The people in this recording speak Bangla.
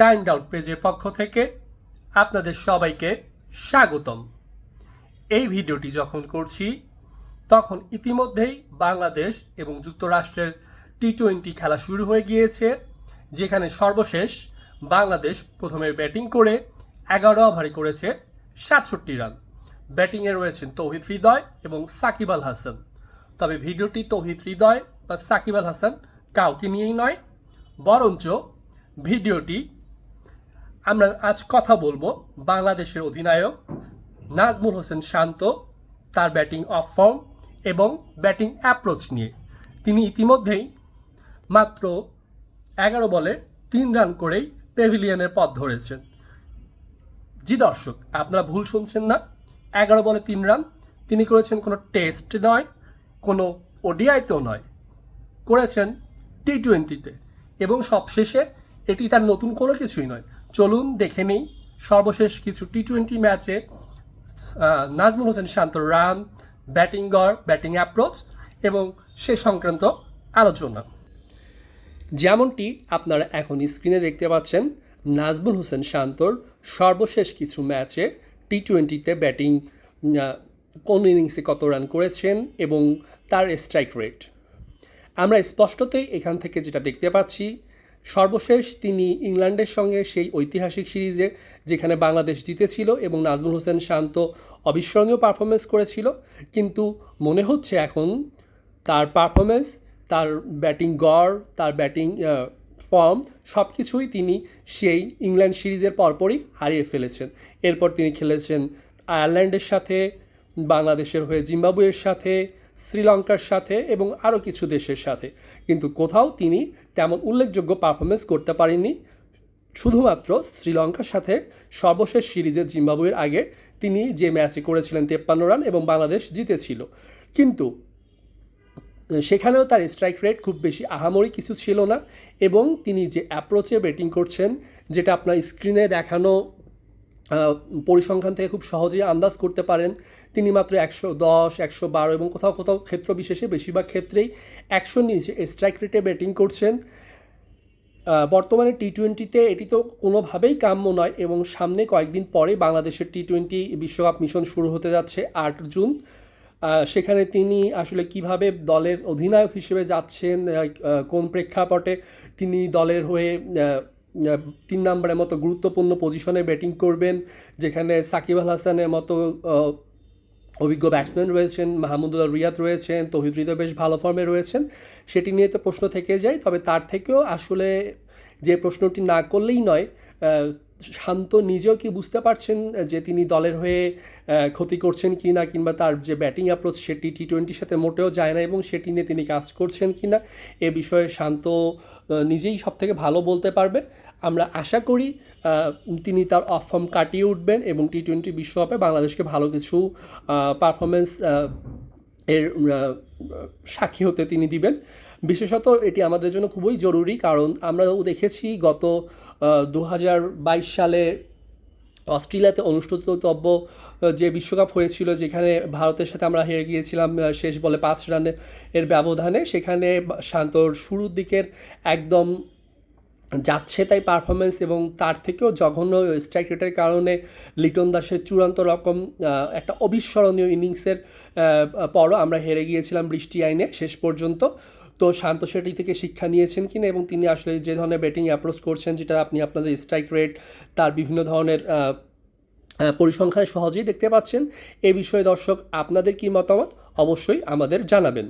টাইম আউট পেজের পক্ষ থেকে আপনাদের সবাইকে স্বাগতম। এই ভিডিওটি যখন করছি, তখন ইতিমধ্যেই বাংলাদেশ এবং যুক্তরাষ্ট্রের টি টোয়েন্টি খেলা শুরু হয়ে গিয়েছে, যেখানে সর্বশেষ বাংলাদেশ প্রথমে ব্যাটিং করে এগারো ওভারে করেছে সাতষট্টি রান। ব্যাটিংয়ে রয়েছেন তৌহিদ হৃদয় এবং সাকিব আল হাসান। তবে ভিডিওটি তৌহিদ হৃদয় বা সাকিব আল হাসান কাউকে নিয়েই নয়, বরঞ্চ ভিডিওটি আমরা আজ কথা বলব বাংলাদেশের অধিনায়ক নাজমুল হোসেন শান্ত, তার ব্যাটিং অফ ফর্ম এবং ব্যাটিং অ্যাপ্রোচ নিয়ে। তিনি ইতিমধ্যেই মাত্র এগারো বলে তিন রান করেই পেভিলিয়নের পথ ধরেছেন। জি দর্শক, আপনারা ভুল শুনছেন না। এগারো বলে তিন রান, তিনি করেছেন কোনো টেস্ট নয়, কোনো ওডিআইতেও নয়। করেছেন টি টোয়েন্টিতে এবং সবশেষে এটি তার নতুন কোনো কিছুই নয়। চলুন দেখে নেই। সর্বশেষ কিছু টি টোয়েন্টি ম্যাচে নাজমুল হোসেন শান্তর রান ব্যাটিং গড় ব্যাটিং অ্যাপ্রোচ এবং সে সংক্রান্ত আলোচনা। যেমনটি আপনারা এখন স্ক্রিনে দেখতে পাচ্ছেন, নাজমুল হোসেন শান্তর সর্বশেষ কিছু ম্যাচে টি টোয়েন্টিতে ব্যাটিং কোন ইনিংসে কত রান করেছেন এবং তার স্ট্রাইক রেট আমরা স্পষ্টতই এখান থেকে যেটা দেখতে পাচ্ছি সর্বশেষ তিনি ইংল্যান্ডের সঙ্গে সেই ঐতিহাসিক সিরিজে, যেখানে বাংলাদেশ জিতেছিল এবং নাজমুল হোসেন শান্ত অবিস্মরণীয় পারফরমেন্স করেছিল, কিন্তু মনে হচ্ছে এখন তার পারফরমেন্স তার ব্যাটিং গড়, তার ব্যাটিং ফর্ম সব কিছুই তিনি সেই ইংল্যান্ড সিরিজের পরপরই হারিয়ে ফেলেছেন। এরপর তিনি খেলেছেন আয়ারল্যান্ডের সাথে, বাংলাদেশের হয়ে জিম্বাবুয়ের সাথে, শ্রীলঙ্কার সাথে এবং আরও কিছু দেশের সাথে। কিন্তু কোথাও তিনি তেমন উল্লেখযোগ্য পারফরমেন্স করতে পারেননি। শুধুমাত্র শ্রীলঙ্কার সাথে সর্বশেষ সিরিজে জিম্বাবুয়ের আগে তিনি যে ম্যাচে করেছিলেন তেপ্পান্ন রান এবং বাংলাদেশ জিতেছিল। কিন্তু, সেখানেও তার স্ট্রাইক রেট খুব বেশি আহামরি কিছু ছিল না এবং তিনি যে অ্যাপ্রোচে ব্যাটিং করছেন, যেটা আপনার স্ক্রিনে দেখানো পরিসংখ্যান থেকে খুব সহজেই আন্দাজ করতে পারেন। তিনি মাত্র একশো দশ, একশো বারো এবং কোথাও কোথাও ক্ষেত্র বিশেষে বেশিরভাগ ক্ষেত্রেই একশো নিচে স্ট্রাইক রেটে ব্যাটিং করছেন। বর্তমানে টি টোয়েন্টিতে এটি তো কোনোভাবেই কাম্য নয় এবং সামনে কয়েকদিন পরে বাংলাদেশের টি টোয়েন্টি বিশ্বকাপ মিশন শুরু হতে যাচ্ছে আট জুন। সেখানে তিনি আসলে কীভাবে দলের অধিনায়ক হিসেবে যাচ্ছেন কোন প্রেক্ষাপটে তিনি দলের হয়ে তিন নম্বরের মতো গুরুত্বপূর্ণ পজিশনে ব্যাটিং করবেন, যেখানে সাকিব আল হাসানের মতো অভিজ্ঞ ব্যাটসম্যান রয়েছেন মাহমুদুল্লাহ রিয়াদ রয়েছেন, তহিদ হৃদয় বেশ ভালো ফর্মে রয়েছেন। সেটি নিয়ে তো প্রশ্ন থেকে যায়, তবে তার থেকেও আসলে যে প্রশ্নটি না করলেই নয় শান্ত নিজেও কি বুঝতে পারছেন যে তিনি দলের হয়ে ক্ষতি করছেন কি না, কিংবা তার যে ব্যাটিং অ্যাপ্রোচ সেটি টি টোয়েন্টির সাথে মোটেও যায় না, এবং সেটি নিয়ে তিনি কাজ করছেন কি না, এ বিষয়ে শান্ত নিজেই সব থেকে ভালো বলতে পারবে। আমরা আশা করি তিনি তার অফ ফর্ম কাটিয়ে উঠবেন এবং টি টোয়েন্টি বিশ্বকাপে বাংলাদেশকে ভালো কিছু পারফরমেন্স এর সাক্ষী হতে তিনি দিবেন। বিশেষত এটি আমাদের জন্য খুবই জরুরি কারণ আমরাও দেখেছি গত দু হাজার বাইশ সালে অস্ট্রেলিয়াতে অনুষ্ঠিতব্য যে বিশ্বকাপ হয়েছিল যেখানে ভারতের সাথে আমরা হেরে গিয়েছিলাম শেষ বলে পাঁচ রানে এর ব্যবধানে, সেখানে শান্তর শুরুর দিকের একদম যাচ্ছে তাই পারফরমেন্স এবং তার থেকেও জঘন্য স্ট্রাইক রেটের কারণে লিটন দাসের চূড়ান্ত রকম একটা অবিস্মরণীয় ইনিংসের পরও আমরা হেরে গিয়েছিলাম বৃষ্টি আইনে শেষ পর্যন্ত। তো শান্ত সেটি থেকে শিক্ষা নিয়েছেন কিনা এবং তিনি আসলে যে ধরনের ব্যাটিং অ্যাপ্রোচ করছেন যেটা আপনি আপনাদের স্ট্রাইক রেট তার বিভিন্ন ধরনের পরিসংখ্যানে সহজেই দেখতে পাচ্ছেন। এ বিষয়ে দর্শক আপনাদের কি মতামত? অবশ্যই আমাদের জানাবেন।